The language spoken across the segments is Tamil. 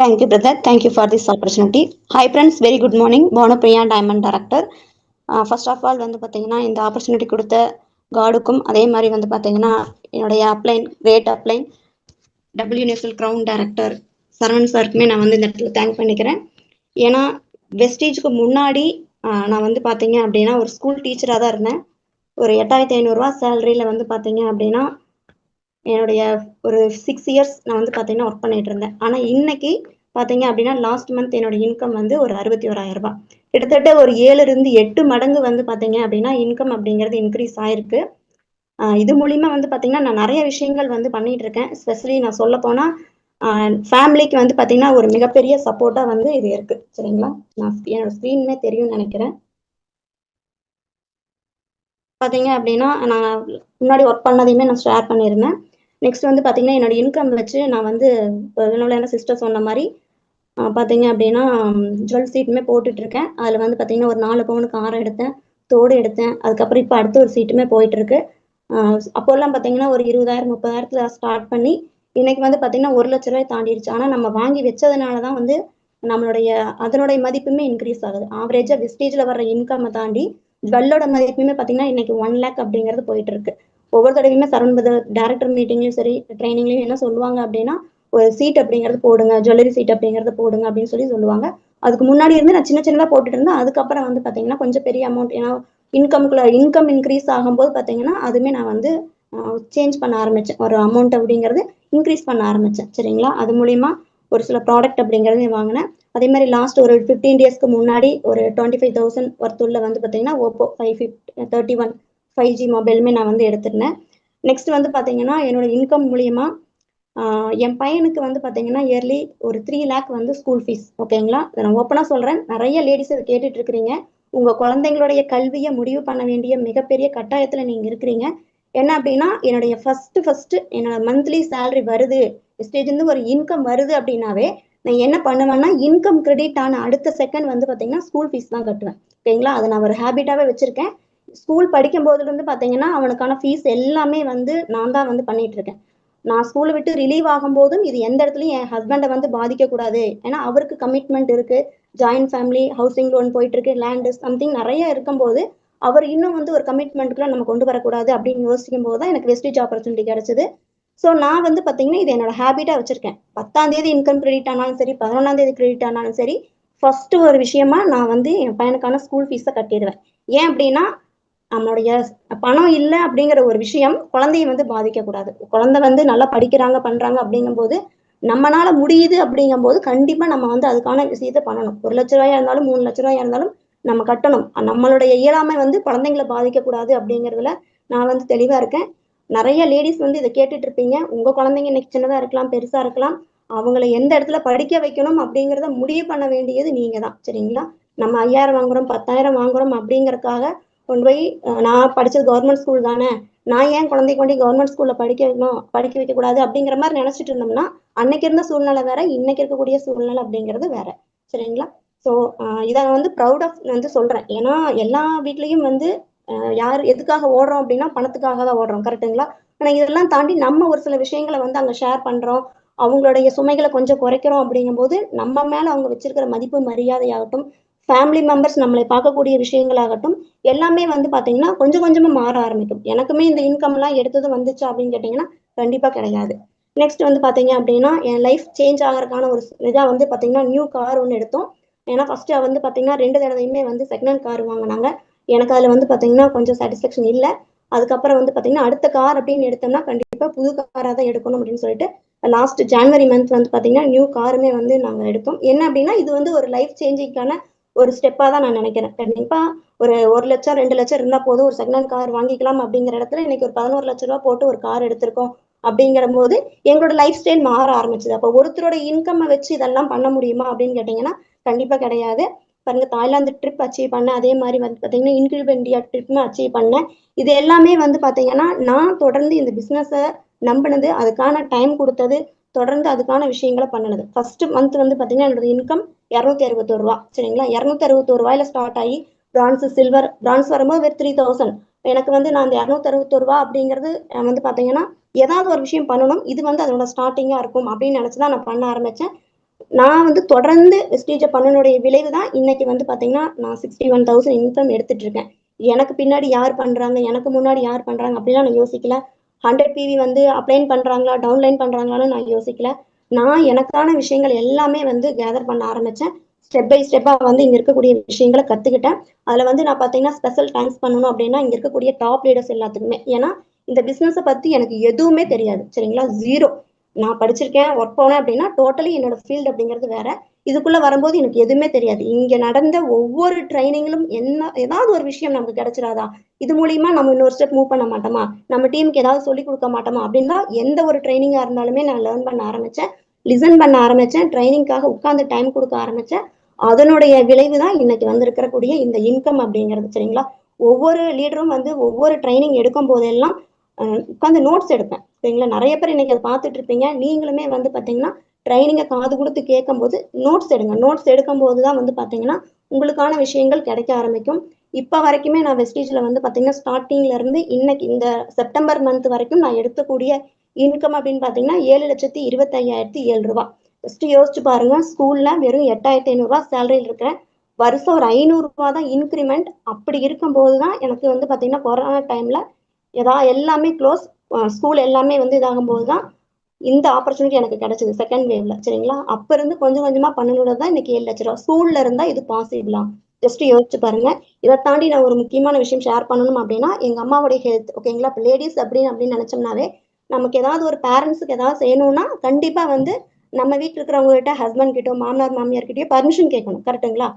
Thank you brother thank you for this opportunity hi friends very good morning Bhanupriya diamond director first of all வந்து பார்த்தீங்கன்னா இந்த ஆப்பர்ச்சுனிட்டி கொடுத்த காடுக்கும் அதே மாதிரி வந்து பார்த்தீங்கன்னா என்னுடைய upline great upline W national crown director Saravan சாருக்குமே நான் வந்து இந்த இடத்துல தேங்க் பண்ணிக்கிறேன். ஏன்னா வெஸ்டேஜுக்கு முன்னாடி நான் வந்து பார்த்தீங்க அப்படின்னா ஒரு ஸ்கூல் டீச்சராக தான் இருந்தேன். ஒரு எட்டாயிரத்தி ஐநூறுரூவா சேலரியில் வந்து பார்த்தீங்க அப்படின்னா என்னுடைய ஒரு சிக்ஸ் இயர்ஸ் நான் வந்து பார்த்தீங்கன்னா ஒர்க் பண்ணிகிட்டு இருந்தேன். ஆனால் இன்னைக்கு பார்த்தீங்க அப்படின்னா லாஸ்ட் மந்த் என்னோட இன்கம் வந்து ஒரு அறுபத்தி ஓராயிரம் ரூபாய். கிட்டத்தட்ட ஒரு ஏழுலேருந்து எட்டு மடங்கு வந்து பார்த்தீங்க அப்படின்னா இன்கம் அப்படிங்கிறது இன்க்ரீஸ் ஆயிருக்கு. இது மூலிமா வந்து பார்த்தீங்கன்னா நான் நிறைய விஷயங்கள் வந்து பண்ணிட்டு இருக்கேன். ஸ்பெஷலி நான் சொல்ல போனால் ஃபேமிலிக்கு வந்து பார்த்தீங்கன்னா ஒரு மிகப்பெரிய சப்போர்ட்டாக வந்து இது இருக்கு. சரிங்களா? நான் என்னோட ஸ்க்ரீனுமே தெரியும்னு நினைக்கிறேன். பார்த்தீங்க அப்படின்னா நான் முன்னாடி ஒர்க் பண்ணதையுமே நான் ஷேர் பண்ணியிருந்தேன். நெக்ஸ்ட் வந்து பார்த்தீங்கன்னா என்னோட இன்கம் வச்சு நான் வந்து என்னோட சிஸ்டர் சொன்ன மாதிரி பார்த்தீங்க அப்படின்னா ஜுவல் சீட்டுமே போட்டுட்டு இருக்கேன். அதில் வந்து பார்த்தீங்கன்னா ஒரு நாலு பவுனுக்கு ஆரம் எடுத்தேன் தோடு எடுத்தேன். அதுக்கப்புறம் இப்போ அடுத்த ஒரு சீட்டுமே போயிட்டு இருக்கு அப்போல்லாம் பார்த்தீங்கன்னா ஒரு இருபதாயிரம் முப்பதாயிரத்தில் ஸ்டார்ட் பண்ணி இன்னைக்கு வந்து பார்த்தீங்கன்னா ஒரு லட்ச ரூபாய் தாண்டிடுச்சு ஆனால் நம்ம வாங்கி வச்சதுனால தான் வந்து நம்மளுடைய அதனுடைய மதிப்புமே இன்க்ரீஸ் ஆகுது. ஆவரேஜாக விஸ்டேஜில் வர்ற இன்கம்மை தாண்டி ஜுவல்லோட மதிப்புமே பார்த்தீங்கன்னா இன்னைக்கு ஒன் லேக் அப்படிங்கிறது போயிட்டு இருக்கு ஒவ்வொரு தடவையுமே சரவண் பதர் டேரக்டர் மீட்டிங்லையும் சரி ட்ரைனிங்லையும் என்ன சொல்லுவாங்க அப்படின்னா ஒரு சீட் அப்படிங்கிறது போடுங்க ஜுவல்லரி சீட் அப்படிங்கிறது போடுங்க அப்படின்னு சொல்லி சொல்லுவாங்க. அதுக்கு முன்னாடி இருந்து நான் சின்ன சின்னதாக போட்டுட்டு இருந்தேன். அதுக்கப்புறம் வந்து பார்த்தீங்கன்னா கொஞ்சம் பெரிய அமௌண்ட் ஏன்னா இன்கம்குள்ள இன்கம் இன்க்ரீஸ் ஆகும்போது பார்த்தீங்கன்னா அதுவுமே நான் வந்து சேஞ்ச் பண்ண ஆரம்பிச்சேன். ஒரு அமௌண்ட் அப்படிங்கிறது இன்க்ரீஸ் பண்ண ஆரம்பிச்சேன். சரிங்களா? அது மூலியமா ஒரு சில ப்ராடக்ட் அப்படிங்கிறது வாங்கினேன். அதே மாதிரி லாஸ்ட் ஒரு ஃபிஃப்டீன் டேஸ்க்கு முன்னாடி ஒரு டுவெண்ட்டி ஃபைவ் தௌசண்ட் ஒர்த்துள்ள வந்து பார்த்தீங்கன்னா Oppo five fifth thirty one five G மொபைலுமே நான் வந்து எடுத்துருந்தேன். நெக்ஸ்ட் வந்து பார்த்தீங்கன்னா என்னோட இன்கம் மூலியமா என் பையனுக்கு வந்து பார்த்தீங்கன்னா இயர்லி ஒரு த்ரீ லேக் வந்து ஸ்கூல் ஃபீஸ் ஓகேங்களா இதை நான் ஓப்பனாக சொல்கிறேன் நிறைய லேடிஸ் இதை கேட்டுட்டு இருக்கிறீங்க உங்கள் குழந்தைங்களுடைய கல்வியை முடிவு பண்ண வேண்டிய மிகப்பெரிய கட்டாயத்தில் நீங்கள் இருக்கிறீங்க. என்ன அப்படின்னா என்னுடைய ஃபஸ்ட்டு ஃபஸ்ட்டு என்னோட மந்த்லி சேலரி வருது. ஸ்டேஜ்லேருந்து ஒரு இன்கம் வருது அப்படின்னாவே நான் என்ன பண்ணுவேன்னா இன்கம் கிரெடிட் ஆன அடுத்த செகண்ட் வந்து பார்த்தீங்கன்னா ஸ்கூல் ஃபீஸ் தான் கட்டுவேன். ஓகேங்களா அதை நான் ஒரு ஹேபிட்டாகவே வச்சுருக்கேன். ஸ்கூல் படிக்கும் போதுலேருந்து பார்த்தீங்கன்னா அவனுக்கான ஃபீஸ் எல்லாமே வந்து நான் தான் வந்து பண்ணிட்டு இருக்கேன். நான் ஸ்கூலை விட்டு ரிலீவ் ஆகும்போதும் இது எந்த இடத்துலையும் என் ஹஸ்பண்டை வந்து பாதிக்கக்கூடாது. ஏன்னா அவருக்கு கமிட்மெண்ட் இருக்கு. ஜாயின்ட் ஃபேமிலி ஹவுசிங் லோன் போயிட்டு இருக்கு லேண்டு சம்திங் நிறைய இருக்கும்போது அவர் இன்னும் வந்து ஒரு கமிட்மெண்ட்டுக்குள்ள நம்ம கொண்டு வரக்கூடாது அப்படின்னு யோசிக்கும் போது தான் எனக்கு வெஸ்டேஜ் ஆப்பர்ச்சுனிட்டி கிடைச்சது. ஸோ நான் வந்து பார்த்தீங்கன்னா இது என்னோட ஹேபிட்டாக வச்சிருக்கேன். பத்தாம் தேதி இன்கம் கிரெடிட் ஆனாலும் சரி பதினொன்றாம் தேதி கிரெடிட் ஆனாலும் சரி ஃபர்ஸ்ட் ஒரு விஷயமா நான் வந்து என் பையனுக்கான ஸ்கூல் ஃபீஸை கட்டிடுவேன். ஏன் அப்படின்னா நம்மளுடைய பணம் இல்லை அப்படிங்கிற ஒரு விஷயம் குழந்தைய வந்து பாதிக்கக்கூடாது. குழந்தை வந்து நல்லா படிக்கிறாங்க பண்றாங்க அப்படிங்கும்போது நம்மளால முடியுது அப்படிங்கும்போது கண்டிப்பா நம்ம வந்து அதுக்கான விஷயத்தை பண்ணணும். ஒரு லட்ச ரூபாயா இருந்தாலும் மூணு லட்ச ரூபாயா இருந்தாலும் நம்ம கட்டணும். நம்மளுடைய இயலாமை வந்து குழந்தைங்களை பாதிக்கக்கூடாது அப்படிங்கிறதுல நான் வந்து தெளிவா இருக்கேன். நிறைய லேடிஸ் வந்து இதை கேட்டுட்டு இருப்பீங்க. உங்க குழந்தைங்க இன்னைக்கு சின்னதா இருக்கலாம் பெருசா இருக்கலாம். அவங்கள எந்த இடத்துல படிக்க வைக்கணும் அப்படிங்கிறத முடிவு பண்ண வேண்டியது நீங்க தான் சரிங்களா? நம்ம ஐயாயிரம் வாங்குறோம் பத்தாயிரம் வாங்குறோம் அப்படிங்கறதுக்காக கொண்டு போய் நான் படிச்சது கவர்மெண்ட் ஸ்கூல் தானே நான் ஏன் குழந்தை கொண்டு கவர்மெண்ட் ஸ்கூல்ல படிக்க வைக்கணும் படிக்க வைக்க கூடாது அப்படிங்கிற மாதிரி நினைச்சிட்டு இருந்தோம்னா அன்னைக்கு இருந்த சூழ்நிலை வேற இன்னைக்கு இருக்கக்கூடிய சூழ்நிலை அப்படிங்கிறது வேற. சரிங்களா? ஸோ இதை வந்து ப்ரௌட் ஆஃப் வந்து சொல்றேன். ஏன்னா எல்லா வீட்லயும் வந்து யார் எதுக்காக ஓடுறோம் அப்படின்னா பணத்துக்காக தான் ஓடுறோம். கரெக்ட்டுங்களா? ஆனா இதெல்லாம் தாண்டி நம்ம ஒரு சில விஷயங்களை வந்து அங்க ஷேர் பண்றோம். அவங்களுடைய சுமைகளை கொஞ்சம் குறைக்கிறோம் அப்படிங்கும்போது நம்ம மேல அவங்க வச்சிருக்கிற மதிப்பு மரியாதையாகட்டும் ஃபேமிலி மெம்பர்ஸ் நம்மளை பார்க்கக்கூடிய விஷயங்களாகட்டும் எல்லாமே வந்து பார்த்தீங்கன்னா கொஞ்சம் கொஞ்சமாக மாற ஆரம்பிக்கும். எனக்குமே இந்த இன்கம்லாம் எடுத்தது வந்துச்சு அப்படின்னு கேட்டிங்கன்னா கண்டிப்பாக கிடையாது. நெக்ஸ்ட் வந்து பார்த்தீங்க அப்படின்னா என் லைஃப் சேஞ்ச் ஆகிறதுக்கான ஒரு இதாக வந்து பார்த்தீங்கன்னா நியூ கார் ஒன்று எடுத்தோம். ஏன்னா ஃபர்ஸ்ட் வந்து பார்த்தீங்கன்னா ரெண்டு தடவையுமே வந்து செகண்ட் கார் வாங்கினாங்க. எனக்கு அதில் வந்து பார்த்தீங்கன்னா கொஞ்சம் சாட்டிஸ்ஃபேக்ஷன் இல்லை. அதுக்கப்புறம் வந்து பார்த்தீங்கன்னா அடுத்த கார் அப்படின்னு எடுத்தோம்னா கண்டிப்பாக புது காராக தான் எடுக்கணும் அப்படின்னு சொல்லிட்டு லாஸ்ட் ஜான்வரி மந்த் வந்து பார்த்தீங்கன்னா நியூ காருமே வந்து நாங்கள் எடுத்தோம். என்ன அப்படின்னா இது வந்து ஒரு லைஃப் சேஞ்சிங்கான ஒரு ஸ்டெப்பாக தான் நான் நினைக்கிறேன். கண்டிப்பாக ஒரு ஒரு லட்சம் ரெண்டு லட்சம் இருந்தால் போதும் ஒரு செகண்ட் ஹேண்ட் கார் வாங்கிக்கலாம் அப்படிங்கிற இடத்துல இன்னைக்கு ஒரு பதினோரு லட்ச ரூபா போட்டு ஒரு கார் எடுத்திருக்கோம் அப்படிங்கிற போது எங்களோட லைஃப் ஸ்டைல் மாற ஆரம்பிச்சது. அப்போ ஒருத்தரோட இன்கம்மை வச்சு இதெல்லாம் பண்ண முடியுமா அப்படின்னு கேட்டிங்கன்னா கண்டிப்பாக கிடையாது. பாருங்க தாய்லாந்து ட்ரிப் அச்சீவ் பண்ணேன் அதே மாதிரி வந்து பார்த்தீங்கன்னா இன்க்ளூட் இந்தியா ட்ரிப்னு அச்சீவ் பண்ணேன். இது எல்லாமே வந்து பார்த்தீங்கன்னா நான் தொடர்ந்து இந்த பிஸ்னஸை நம்பினது அதுக்கான டைம் கொடுத்தது தொடர்ந்து அதுக்கான விஷயங்களை பண்ணினது. ஃபர்ஸ்ட் மந்த் வந்து பார்த்தீங்கன்னா என்னோட இன்கம் இரநூத்தி அறுபத்தோரு ரூபா. சரிங்களா? இரநூத்தி அறுபத்தோரு ரூபாயில ஸ்டார்ட் ஆகி பிரான்ஸ் சில்வர் பிரான்ஸ் வரும்போது வெறும் த்ரீ தௌசண்ட் எனக்கு வந்து நான் அந்த இரநூத்தி அறுபத்தோரு ரூபா அப்படிங்கிறது வந்து பார்த்தீங்கன்னா ஏதாவது ஒரு விஷயம் பண்ணணும். இது வந்து அதோட ஸ்டார்டிங்காக இருக்கும் அப்படின்னு நினைச்சுதான் நான் பண்ண ஆரம்பித்தேன் நான் வந்து தொடர்ந்து வெஸ்டீஜை பண்ணனுடைய விளைவு தான் இன்னைக்கு வந்து பார்த்தீங்கன்னா நான் சிக்ஸ்டி ஒன் தௌசண்ட் இன்கம் எடுத்துட்டு இருக்கேன். எனக்கு பின்னாடி யார் பண்ணுறாங்க எனக்கு முன்னாடி யார் பண்ணுறாங்க அப்படிலாம் நான் யோசிக்கல. ஹண்ட்ரட் பிவி வந்து அப்ளைன் பண்ணுறாங்களா டவுன்லைன் பண்ணுறாங்களான்னு நான் யோசிக்கல. நான் எனக்கான விஷயங்கள் எல்லாமே வந்து கேதர் பண்ண ஆரம்பித்தேன் ஸ்டெப் பை ஸ்டெப்பாக வந்து இங்கே இருக்கக்கூடிய விஷயங்களை கற்றுக்கிட்டேன் அதில் வந்து நான் பார்த்தீங்கன்னா ஸ்பெஷல் தேங்க்ஸ் பண்ணணும் அப்படின்னா இங்கே இருக்கக்கூடிய டாப் லீடர்ஸ் எல்லாத்துக்குமே. ஏன்னா இந்த பிஸ்னஸை பற்றி எனக்கு எதுவுமே தெரியாது. சரிங்களா? ஜீரோ நான் படிச்சிருக்கேன் ஒர்க் போனேன் அப்படின்னா டோட்டலி என்னோட ஃபீல்டு அப்படிங்கிறது வேற. இதுக்குள்ள வரும்போது எனக்கு எதுவுமே தெரியாது. இங்க நடந்த ஒவ்வொரு ட்ரைனிங்கிலும் என்ன ஏதாவது ஒரு விஷயம் நமக்கு கிடைச்சிடாதா? இது மூலியமா நம்ம இன்னொரு ஸ்டெப் மூவ் பண்ண மாட்டோமா? நம்ம டீமுக்கு ஏதாவது சொல்லி கொடுக்க மாட்டோமா? அப்படின்னா எந்த ஒரு ட்ரைனிங்கா இருந்தாலுமே நான் லேர்ன் பண்ண ஆரம்பிச்சேன். லிசன் பண்ண ஆரம்பிச்சேன். ட்ரைனிங்காக உட்காந்து டைம் கொடுக்க ஆரம்பிச்சேன். அதனுடைய விளைவு தான் இன்னைக்கு வந்திருக்கிறக்கூடிய இந்த இன்கம் அப்படிங்கிறது சரிங்களா? ஒவ்வொரு லீடரும் வந்து ஒவ்வொரு ட்ரைனிங் எடுக்கும் போதெல்லாம் உட்காந்து நோட்ஸ் எடுப்பேன். சரிங்களா? நிறைய பேர் இன்னைக்கு அதை பார்த்துட்டு இருப்பீங்க. நீங்களுமே வந்து பார்த்தீங்கன்னா ட்ரைனிங்கை காது கொடுத்து கேட்கும்போது நோட்ஸ் எடுங்க. நோட்ஸ் எடுக்கும் போது தான் வந்து பார்த்தீங்கன்னா உங்களுக்கான விஷயங்கள் கிடைக்க ஆரம்பிக்கும். இப்போ வரைக்குமே நான் வெஸ்டீஜில் வந்து பார்த்தீங்கன்னா ஸ்டார்டிங்ல இருந்து இன்னைக்கு இந்த செப்டம்பர் மந்த் வரைக்கும் நான் எடுக்கக்கூடிய இன்கம் அப்படின்னு பார்த்தீங்கன்னா ஏழு லட்சத்தி இருபத்தையாயிரத்தி ஏழு ரூபா. ஃபஸ்ட்டு யோசிச்சு பாருங்க. ஸ்கூலில் வெறும் எட்டாயிரத்தி ஐநூறுரூவா சேலரியில் இருக்கிறேன். வருஷம் ஒரு ஐநூறுரூவா தான் இன்க்ரிமெண்ட் அப்படி இருக்கும்போது தான் எனக்கு வந்து பார்த்தீங்கன்னா கொரோனா டைமில் ஏதா எல்லாமே க்ளோஸ் ஸ்கூல் எல்லாமே வந்து இதாகும்போது தான் இந்த ஆப்பர்ச்சுனிட்டி எனக்கு கிடைச்சது செகண்ட் வேவ்ல சரிங்களா? அப்ப இருந்து கொஞ்சம் கொஞ்சமா பண்ணணும்னு தான் இன்னைக்கு ஏழு லட்ச ரூபா. ஸ்கூல்ல இருந்தா இது பாசிபிளா ஜஸ்ட் யோசிச்சு பாருங்க. இதை தாண்டி நான் ஒரு முக்கியமான விஷயம் ஷேர் பண்ணணும் அப்படின்னா எங்க அம்மாவுடைய ஹெல்த் ஓகேங்களா இப்போ லேடிஸ் அப்படின்னு அப்படின்னு நினைச்சோம்னாவே நமக்கு ஏதாவது ஒரு பேரண்ட்ஸுக்கு ஏதாவது செய்யணும்னா கண்டிப்பா வந்து நம்ம வீட்டில் இருக்கிறவங்க கிட்ட ஹஸ்பண்ட் கிட்டோ மாமனார் மாமியார் கிட்டயோ பர்மிஷன் கேட்கணும். கரெக்ட்டுங்களா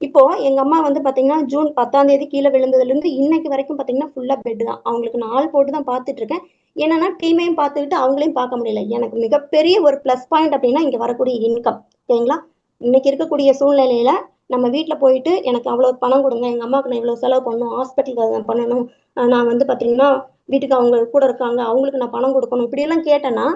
இப்போ எங்க அம்மா வந்து பாத்தீங்கன்னா ஜூன் பத்தாம் தேதி கீழே விழுந்ததுல இருந்து இன்னைக்கு வரைக்கும் பாத்தீங்கன்னா ஃபுல்லா பெட் தான். அவங்களுக்கு நான் ஆள் போட்டு தான் பாத்துட்டு இருக்கேன். என்னன்னா டீமையும் பார்த்துக்கிட்டு அவங்களையும் பார்க்க முடியல. எனக்கு மிகப்பெரிய ஒரு ப்ளஸ் பாயிண்ட் அப்படின்னா இங்க வரக்கூடிய இன்கம் ஓகேங்களா இன்னைக்கு இருக்கக்கூடிய சூழ்நிலையில நம்ம வீட்டில் போயிட்டு எனக்கு அவ்வளோ பணம் கொடுங்க. எங்கள் அம்மாவுக்கு நான் இவ்வளோ செலவு பண்ணணும். ஹாஸ்பிட்டலுக்கு பண்ணணும். நான் வந்து பார்த்தீங்கன்னா வீட்டுக்கு அவங்க கூட இருக்காங்க. அவங்களுக்கு நான் பணம் கொடுக்கணும். இப்படியெல்லாம் கேட்டேன்னா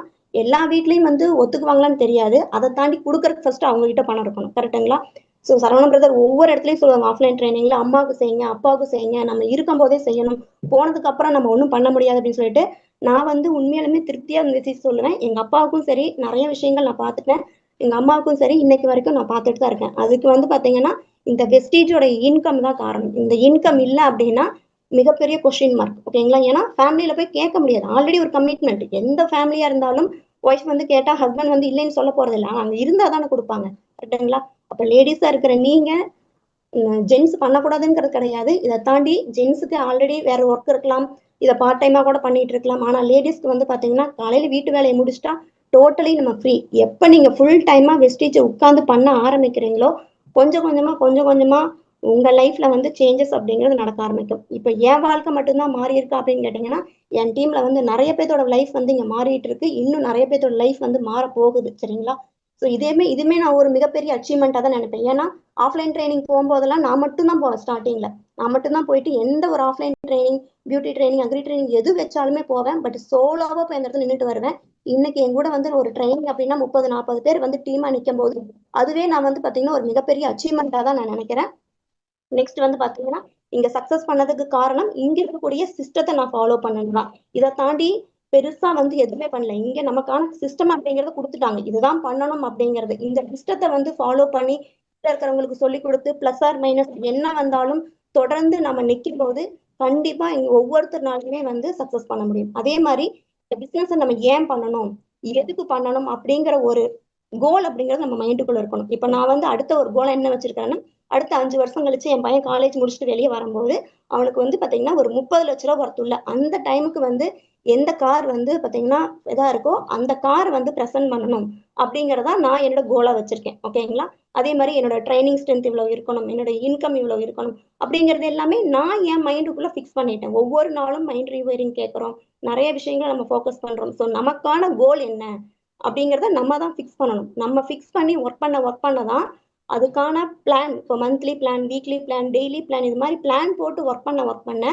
எல்லா வீட்லேயும் வந்து ஒத்துக்குவாங்களான்னு தெரியாது. அதை தாண்டி கொடுக்கறதுக்கு ஃபர்ஸ்ட் அவங்க கிட்ட பணம் இருக்கணும். கரெக்டுங்களா ஸோ சரவணன் பிரதர் ஒவ்வொரு இடத்துலையும் சொல்லுவாங்க ஆஃப்லைன் ட்ரைனிங்ல அம்மாவுக்கு செய்யுங்க அப்பாவுக்கு செய்யுங்க நம்ம இருக்கும் போதே செய்யணும். போனதுக்கு அப்புறம் நம்ம ஒன்றும் பண்ண முடியாது அப்படின்னு சொல்லிட்டு நான் வந்து உண்மையிலுமே திருப்தியா இருந்துச்சு சொல்லுவேன். எங்க அப்பாவுக்கும் சரி நிறைய விஷயங்கள் நான் பார்த்துட்டேன். எங்க அம்மாவுக்கும் சரி இன்னைக்கு வரைக்கும் நான் பார்த்துட்டு தான் இருக்கேன். அதுக்கு வந்து பாத்தீங்கன்னா இந்த வெஸ்டீஜோட இன்கம் தான் காரணம். இந்த இன்கம் இல்லை அப்படின்னா மிகப்பெரிய கொஸ்டின் மார்க் ஓகேங்களா ஏன்னா ஃபேமிலியில போய் கேட்க முடியாது. ஆல்ரெடி ஒரு கமிட்மெண்ட் எந்த ஃபேமிலியா இருந்தாலும் ஒய்ஃப் வந்து கேட்டா ஹஸ்பண்ட் வந்து இல்லைன்னு சொல்ல போறது இல்லை. அங்க இருந்தா தானே கொடுப்பாங்க. கரெக்டுங்களா அப்ப லேடிஸா இருக்கிற நீங்க ஜென்ஸ் பண்ணக்கூடாதுங்கிறது கிடையாது. இதை தாண்டி ஜென்ஸுக்கு ஆல்ரெடி வேற ஒர்க் இருக்கலாம். இதை பார்ட் டைமா கூட பண்ணிட்டு இருக்கலாம். ஆனா லேடிஸ்க்கு வந்து பாத்தீங்கன்னா காலையில வீட்டு வேலையை முடிச்சுட்டா டோட்டலி நம்ம ஃப்ரீ எப்ப நீங்க ஃபுல் டைமா வெஸ்டீஜை உட்காந்து பண்ண ஆரம்பிக்கிறீங்களோ கொஞ்சம் கொஞ்சமா கொஞ்சம் கொஞ்சமா உங்க லைஃப்ல வந்து சேஞ்சஸ் அப்படிங்கிறது நடக்க ஆரம்பிக்கும். இப்போ என் வாழ்க்கை மட்டும்தான் மாறி இருக்கா அப்படின்னு கேட்டீங்கன்னா என் டீம்ல வந்து நிறைய பேர்த்தோட லைஃப் வந்து இங்க மாறிட்டு இருக்கு. இன்னும் நிறைய பேர்த்தோட லைஃப் வந்து மாற போகுது சரிங்களா? ஸோ இதேமே இதுமே நான் ஒரு மிகப்பெரிய அச்சீவ்மெண்ட்டாக தான் நினைப்பேன். ஏன்னா ஆஃப்லைன் ட்ரைனிங் போகும்போதெல்லாம் நான் மட்டும் தான் போவேன் ஸ்டார்டிங்ல நான் மட்டும் தான் போயிட்டு எந்த ஒரு offline training beauty training agri training எது வச்சாலுமே போவேன். பட் சோலோவா போய் அந்த இடத்துல நின்றுட்டு வருவேன். இன்னைக்கு என் கூட வந்து ஒரு ட்ரைனிங் அப்படின்னா முப்பது நாற்பது பேர் வந்து டீமா நிற்கும் போது அதுவே நான் வந்து பாத்தீங்கன்னா ஒரு மிகப்பெரிய அச்சீவ்மெண்ட்டாக தான் நான் நினைக்கிறேன். நெக்ஸ்ட் வந்து பாத்தீங்கன்னா இங்க சக்சஸ் பண்ணதுக்கு காரணம் இங்க இருக்கக்கூடிய சிஸ்டத்தை நான் ஃபாலோ பண்ணணும் தான் இதை தாண்டி பெருசா வந்து எதுவுமே பண்ணல. இங்க நமக்கான சிஸ்டம் அப்படிங்கறத கொடுத்துட்டாங்க. இதுதான் பண்ணணும் அப்படிங்கறது. இந்த சிஸ்டத்தை வந்து ஃபாலோ பண்ணி இருக்கிறவங்களுக்கு சொல்லி கொடுத்து பிளஸ் ஆர் மைனஸ் என்ன வந்தாலும் தொடர்ந்து நம்ம நிற்கும் போது கண்டிப்பா இங்க ஒவ்வொருத்தர்னாலுமே வந்து சக்சஸ் பண்ண முடியும். அதே மாதிரி இந்த பிசினஸ் நம்ம ஏன் பண்ணணும்? எதுக்கு பண்ணணும்? அப்படிங்கிற ஒரு கோல் அப்படிங்கிறது நம்ம மைண்டுக்குள்ள இருக்கணும். இப்ப நான் வந்து அடுத்த ஒரு கோலை என்ன வச்சிருக்கேன்னா அடுத்த அஞ்சு வருஷம் கழிச்சு என் பையன் காலேஜ் முடிச்சுட்டு வெளியே வரும்போது அவனுக்கு வந்து பார்த்தீங்கன்னா ஒரு முப்பது லட்ச ரூபா ஒருத்துள்ள அந்த டைமுக்கு வந்து எந்த கார் வந்து பார்த்தீங்கன்னா இதாக இருக்கோ அந்த கார் வந்து ப்ரெசென்ட் பண்ணணும் அப்படிங்கிறதா நான் என்னோட கோலாக வச்சுருக்கேன். ஓகேங்களா அதே மாதிரி என்னோட ட்ரைனிங் ஸ்ட்ரென்த் இவ்வளோ இருக்கணும் என்னோட இன்கம் இவ்வளோ இருக்கணும் அப்படிங்கிறது எல்லாமே நான் என் மைண்டுக்குள்ளே ஃபிக்ஸ் பண்ணிட்டேன். ஒவ்வொரு நாளும் மைண்ட் ரிவரிங் கேட்குறோம் நிறைய விஷயங்களை நம்ம ஃபோக்கஸ் பண்ணுறோம் ஸோ நமக்கான கோல் என்ன அப்படிங்கிறத நம்ம தான் ஃபிக்ஸ் பண்ணணும். நம்ம ஃபிக்ஸ் பண்ணி ஒர்க் பண்ண ஒர்க் பண்ண தான் அதுக்கான பிளான் இப்போ monthly plan weekly plan daily plan இது மாதிரி பிளான் போட்டு ஒர்க் பண்ண ஒர்க் பண்ண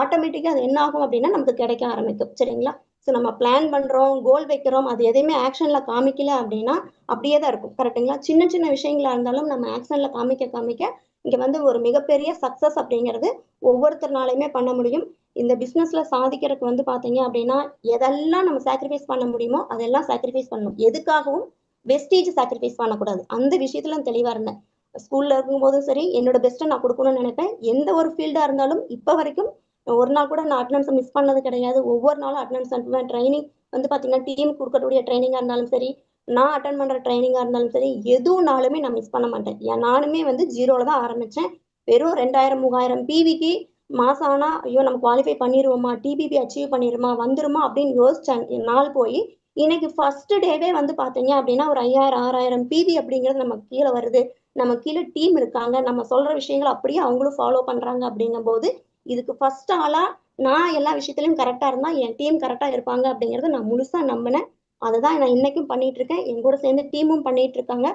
ஆட்டோமேட்டிக்காக அது என்ன ஆகும் அப்படின்னா நமக்கு கிடைக்க ஆரம்பிக்கும். சரிங்களா? ஸோ நம்ம பிளான் பண்ணுறோம் கோல் வைக்கிறோம் அது எதையுமே ஆக்ஷனில் காமிக்கல அப்படின்னா அப்படியே தான் இருக்கும். கரெக்டுங்களா சின்ன சின்ன விஷயங்களா இருந்தாலும் நம்ம ஆக்ஷனில் காமிக்க காமிக்க இங்கே வந்து ஒரு மிகப்பெரிய சக்ஸஸ் அப்படிங்கிறது ஒவ்வொருத்தர்னாலையுமே பண்ண முடியும். இந்த பிஸ்னஸில் சாதிக்கிறதுக்கு வந்து பார்த்தீங்க அப்படின்னா எதெல்லாம் நம்ம சாக்ரிஃபைஸ் பண்ண முடியுமோ அதெல்லாம் சாக்ரிஃபைஸ் பண்ணணும் எதுக்காகவும் வெஸ்டேஜ் சாக்ரிஃபைஸ் பண்ணக்கூடாது. அந்த விஷயத்துல நான் தெளிவா இருந்தேன். ஸ்கூல்ல இருக்கும்போதும் சரி என்னோட பெஸ்ட்டை நான் கொடுக்கணும்னு நினைப்பேன். எந்த ஒரு ஃபீல்டா இருந்தாலும் இப்போ வரைக்கும் ஒரு நாள் கூட நான் அட்டனன்ஸை மிஸ் பண்ணது கிடையாது. ஒவ்வொரு நாளும் அட்டனன்ஸ் அனுப்புவேன் ட்ரைனிங் வந்து பார்த்தீங்கன்னா டீம் கொடுக்கக்கூடிய ட்ரைனிங்காக இருந்தாலும் சரி நான் அட்டன் பண்ணுற ட்ரைனிங்காக இருந்தாலும் சரி எதுனாலுமே நான் மிஸ் பண்ண மாட்டேன். ஏன் நானுமே வந்து ஜீரோவில் தான் ஆரம்பித்தேன் வெறும் ரெண்டாயிரம் மூவாயிரம் பிவிக்கு மாதம் ஆனால் ஐயோ நம்ம குவாலிஃபை பண்ணிடுவோமா டிபிபி அச்சீவ் பண்ணிடுமா வந்துருமா? அப்படின்னு யோசிச்சேன். நாள் போய் இன்னைக்கு ஃபர்ஸ்ட் டேவே வந்து பார்த்தீங்க அப்படின்னா ஒரு ஐயாயிரம் ஆறாயிரம் பிவி அப்படிங்கிறது நம்ம கீழே வருது. நம்ம கீழே டீம் இருக்காங்க. நம்ம சொல்கிற விஷயங்கள் அப்படியே அவங்களும் ஃபாலோ பண்ணுறாங்க அப்படிங்கும்போது இதுக்கு ஃபர்ஸ்ட் ஆளா நான் எல்லா விஷயத்துலையும் கரெக்டாக இருந்தால் என் டீம் கரெக்டாக இருப்பாங்க அப்படிங்கறத நான் முழுசாக நம்பினேன். அதை தான் நான் இன்னைக்கும் பண்ணிட்டு இருக்கேன். என் கூட சேர்ந்து டீமும் பண்ணிட்டு இருக்காங்க.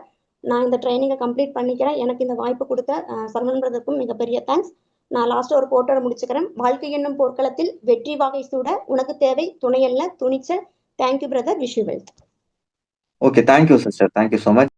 நான் இந்த ட்ரைனிங்கை கம்ப்ளீட் பண்ணிக்கிறேன். எனக்கு இந்த வாய்ப்பு கொடுத்த அஹ், சரவணன் பிரதருக்கும் மிகப்பெரிய தேங்க்ஸ் நான் லாஸ்ட் ஒரு போட்டோட முடிச்சுக்கிறேன். வாழ்க்கை என்னும் போர்க்களத்தில் வெற்றி வகை சூட உனக்கு தேவை. துணையல்ல துணிச்சல். Thank you brother wish you wealth okay thank you sister thank you so much